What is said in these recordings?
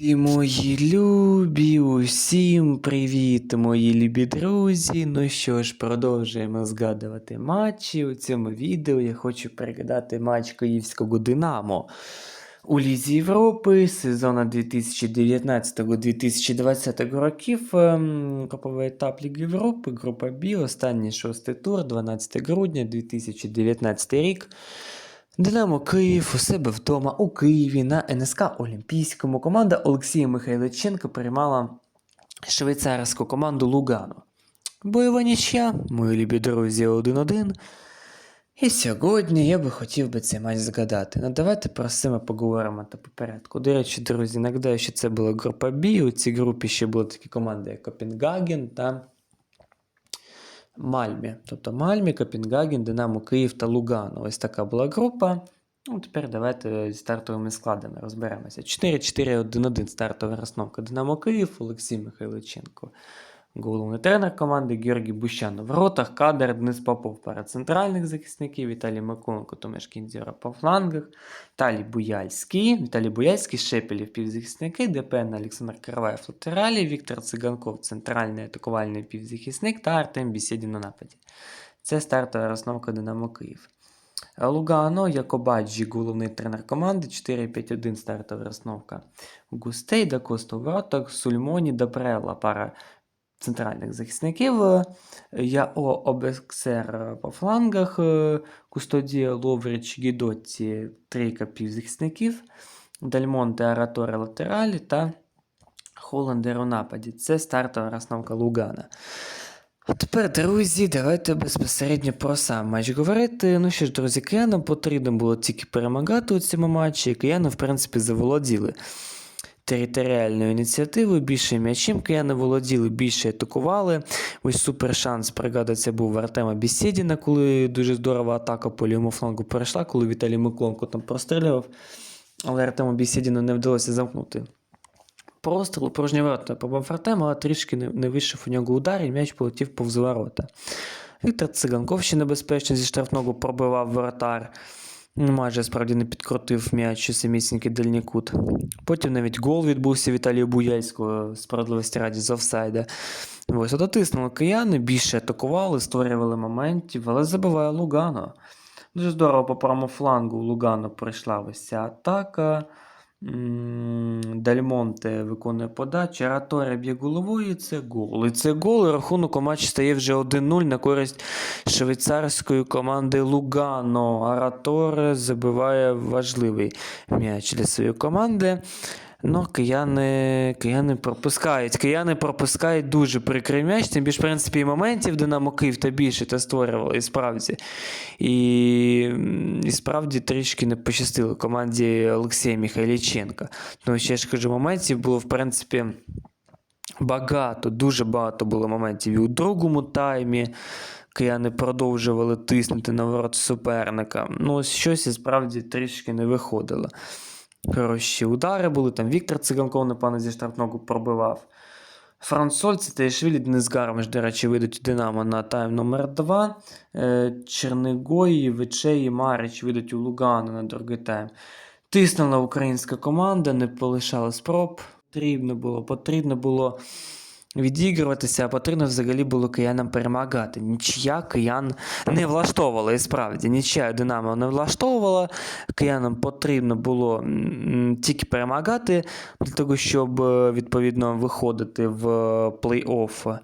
І мої любі, усім привіт, мої любі друзі. Ну що ж, продовжуємо згадувати матчі. У цьому відео я хочу пригадати матч Київського Динамо у Лізі Європи сезону 2019-2020 років. ем, етап Ліги Європи, група Бі, останній шостий тур, 12 грудня 2019 рік. Динамо Київ у себе вдома у Києві на НСК Олімпійському. Команда Олексія Михайличенка приймала швейцарську команду Лугано. Бойова нічия, мої любі друзі, 1-1. І сьогодні я би хотів би цей матч згадати. Ну давайте про це ми поговоримо та по порядку. До речі, друзі, нагадаю, що це була група Бі. У цій групі ще були такі команди, як Копенгаген та Мальмі. Тобто Мальмі, Копенгаген, Динамо Київ та Лугано. Ось така була група. Ну, тепер давайте зі стартовими складами розберемося. 4-4-1-1 стартова розновка Динамо Київ, Олексій Михайличенко. Головний тренер команди Георгій Бущан. В воротах кадр Денис Попов пара центральних захисників, Віталій Миколенко, Томеш Кіндзіра по флангах, Віталій Буяльський, Віталій Буяльський, Шепелів півзахисники, ДПН Олександр Караваєв латералі, Віктор Циганков центральний атакувальний півзахисник та Артем Бісєдін на нападі. Це стартова розновка Динамо Київ. Лугано, Якобаджі, головний тренер команди, 4-5-1 стартова розновка. Густей, Дакоста у воротах, Сульмоні, Дапрела, пара центральних захисників. Яо Обексер по флангах, е, Кустодія, Ловріч, Гідотті, трійка півзахисників, Дальмонте, Араторе латералі та Холландер у нападі. Це стартова розновка Лугана. А тепер, друзі, давайте безпосередньо про сам матч говорити. Ну що ж, друзі, киянам потрібно було тільки перемагати у цьому матчі, і кияни, в принципі, заволоділи територіальною ініціативою, більше м'ячем кияни володіли, більше атакували. Ось супер шанс пригадаться був в Артема Бісєдіна, коли дуже здорова атака по лівому флангу перейшла, коли Віталій Миколенко там прострілював, але Артему Бісєдіну не вдалося замкнути. Простріл порожні ворота попав Артем, але трішки не, не вийшов у нього удар, і м'яч полетів повз ворота. Віктор Циганков ще небезпечно зі штрафного пробивав воротар. Ну, Майже справді не підкрутив м'яч у самісінький дальній кут. Потім навіть гол відбувся Віталію Буяльського, справедливості раді з офсайда. Ось дотиснули кияни, більше атакували, створювали моментів, але забиває Лугано. Дуже здорово по правому флангу Лугано пройшла ось ця атака. Дальмонте виконує подачу, Раторе б'є головою, і це гол. І це гол, і рахунок у матчі стає вже 1-0 на користь швейцарської команди Лугано. Араторе забиває важливий м'яч для своєї команди. Ну, кияни, кияни пропускають. Кияни пропускають дуже прикрий м'яч, тим більше, в принципі, і моментів Динамо Київ та більше та створювали, і справді. І, і справді трішки не пощастило команді Олексія Михайліченка. Тому що я ж кажу, моментів було, в принципі, багато, дуже багато було моментів. І у другому таймі кияни продовжували тиснути на ворот суперника. Ну, ось щось і справді трішки не виходило. Хороші удари були, там Віктор Циганков, напевно, зі штрафного пробивав. Франсольці та Ішвілі Денис Гармаш, до речі, вийдуть у Динамо на тайм номер 2 Чернигої, Вечеї, Марич вийдуть у Лугану на другий тайм. Тиснула українська команда, не полишала спроб. Потрібно було, потрібно було відігруватися, а потрібно взагалі було киянам перемагати. Нічия киян не влаштовувала, і справді, нічия Динамо не влаштовувала. Киянам потрібно було тільки перемагати для того, щоб е, відповідно виходити в е, плей-офф.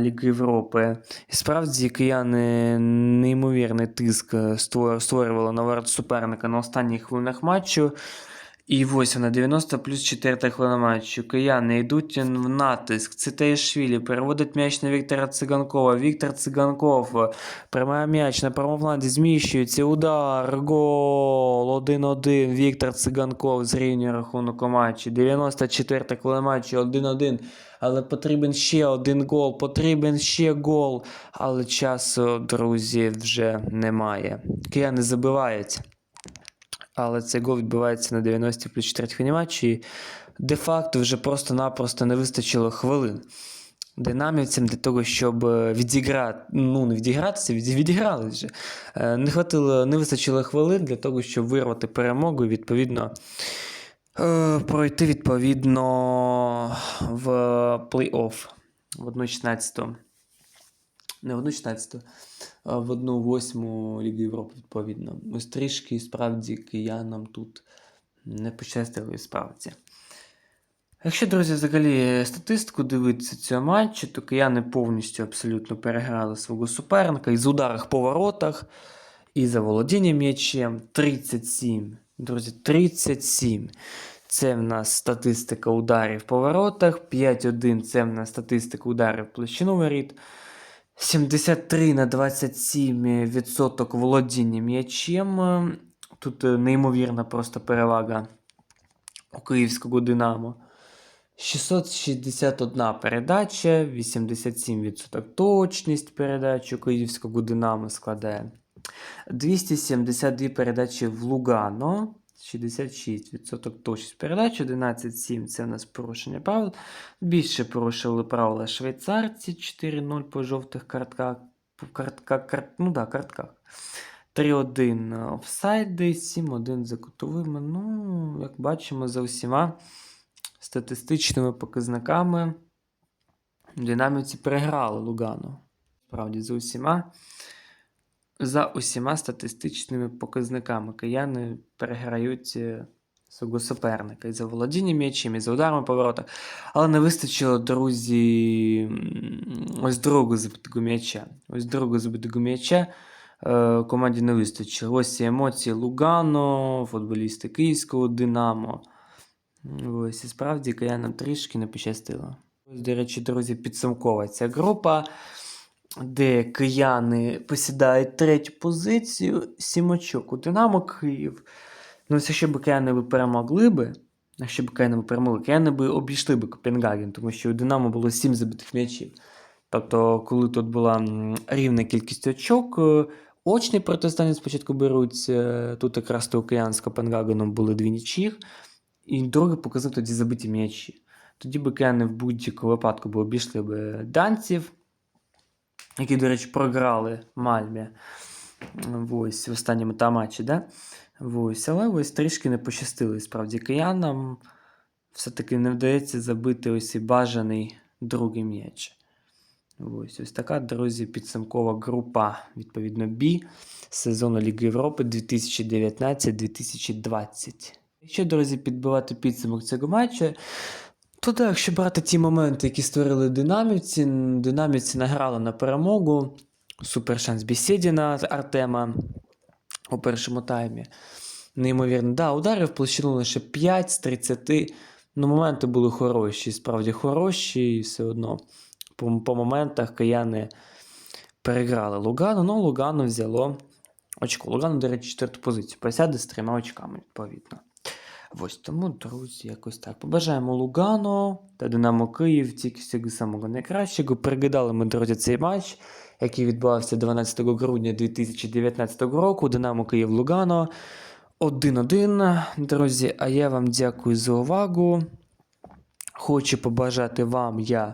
Ліги Європи. І справді кияни неймовірний тиск е, створювали на ворот суперника на останніх хвилинах матчу. І ось вона 90 плюс 4 хвилина матчу. Кияни йдуть в натиск. Цитаєшвілі переводить м'яч на Віктора Циганкова. Віктор Циганков приймає м'яч на правому зміщується. Удар, гол. 1-1. Віктор Циганков зрівнює рахунок у матчі. 94 хвилина матчу, 1-1. Але потрібен ще один гол, потрібен ще гол. Але часу, друзі, вже немає. Кияни забивають. Але цей гол відбувається на 90 плюс 4 хвилині матчі. І де-факто вже просто-напросто не вистачило хвилин динамівцям для того, щоб е, відіграти, ну не відігратися, від, відіграли вже. Е, Не хватило, не вистачило хвилин для того, щоб вирвати перемогу і відповідно е, пройти відповідно в плей-офф в 1-16. Не в 1-16, а в 1-8 Ліги Європи, відповідно. Ось трішки справді киянам тут не пощастило і справді. Якщо, друзі, взагалі статистику дивитися цього матчу, то кияни повністю абсолютно переграли свого суперника і з ударах по воротах, і за володінням м'ячем 37. Друзі, 37. Це в нас статистика ударів по воротах. 5-1 це в нас статистика ударів в площину воріт. 73 на 27 відсоток володіння м'ячем. Тут е, неймовірна просто перевага у київського Динамо. 661 передача, 87% точність передач у київського Динамо складає. 272 передачі в Лугано. 66% точність передач, 11-7 це у нас порушення правил. Більше порушили правила швейцарці 4-0 по жовтих картках. Картках, карт, ну да, картках. 3-1 офсайди, 7-1 за кутовими. Ну, як бачимо, за усіма статистичними показниками динаміці переграли Лугану. Справді, за усіма. За усіма статистичними показниками кияни переграють е, свого суперника і за володінням м'ячем, і за ударами по воротах. Але не вистачило, друзі, ось другого забитого м'яча. Ось другого забитого м'яча е, команді не вистачило. Ось ці емоції Лугано, футболісти Київського Динамо. Ось і справді киянам трішки не пощастило. Ось, до речі, друзі, підсумкова ця група, де кияни посідають третю позицію, сім очок. У Динамо Київ. Ну, це ще б кияни би перемогли би. Якщо б кияни би перемогли, кияни би обійшли би Копенгаген, тому що у Динамо було сім забитих м'ячів. Тобто, коли тут була рівна кількість очок, е, очні протистояння спочатку беруть. е, Тут якраз то киян з Копенгагеном були дві нічіх. І другий показав тоді забиті м'ячі. Тоді би кияни в будь-якому випадку б обійшли б данців, які, до речі, програли Мальмі ось, в останньому та матчі. Да? Ось, але ось трішки не пощастило. Справді киянам все-таки не вдається забити ось і бажаний другий м'яч. Ось, ось така, друзі, підсумкова група, відповідно, Бі сезону Ліги Європи 2019-2020. Якщо, друзі, підбивати підсумок цього матчу, то так, якщо брати ті моменти, які створили динамівці, динамівці награли на перемогу. Супер шанс Бесідіна з Артема у першому таймі. Неймовірно, да, ударів в площину лише 5 з 30. Ну, моменти були хороші, справді хороші, і все одно по, по моментах кияни переграли Лугану, ну Лугану взяло очко. Лугану, до речі, четверту позицію. Посяде з трьома очками, відповідно. Ось тому, друзі, якось так. Побажаємо Лугано та Динамо Київ, тільки самого найкращого. Пригадали ми, друзі, цей матч, який відбувався 12 грудня 2019 року. Динамо Київ Лугано. 1-1, друзі. А я вам дякую за увагу. Хочу побажати вам, я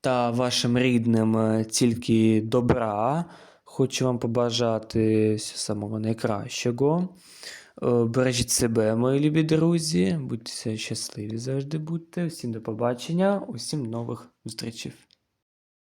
та вашим рідним е, тільки добра. Хочу вам побажати всього самого найкращого. Е, Бережіть себе, мої любі друзі. Будьте щасливі завжди будьте. Всім до побачення, усім нових зустрічей.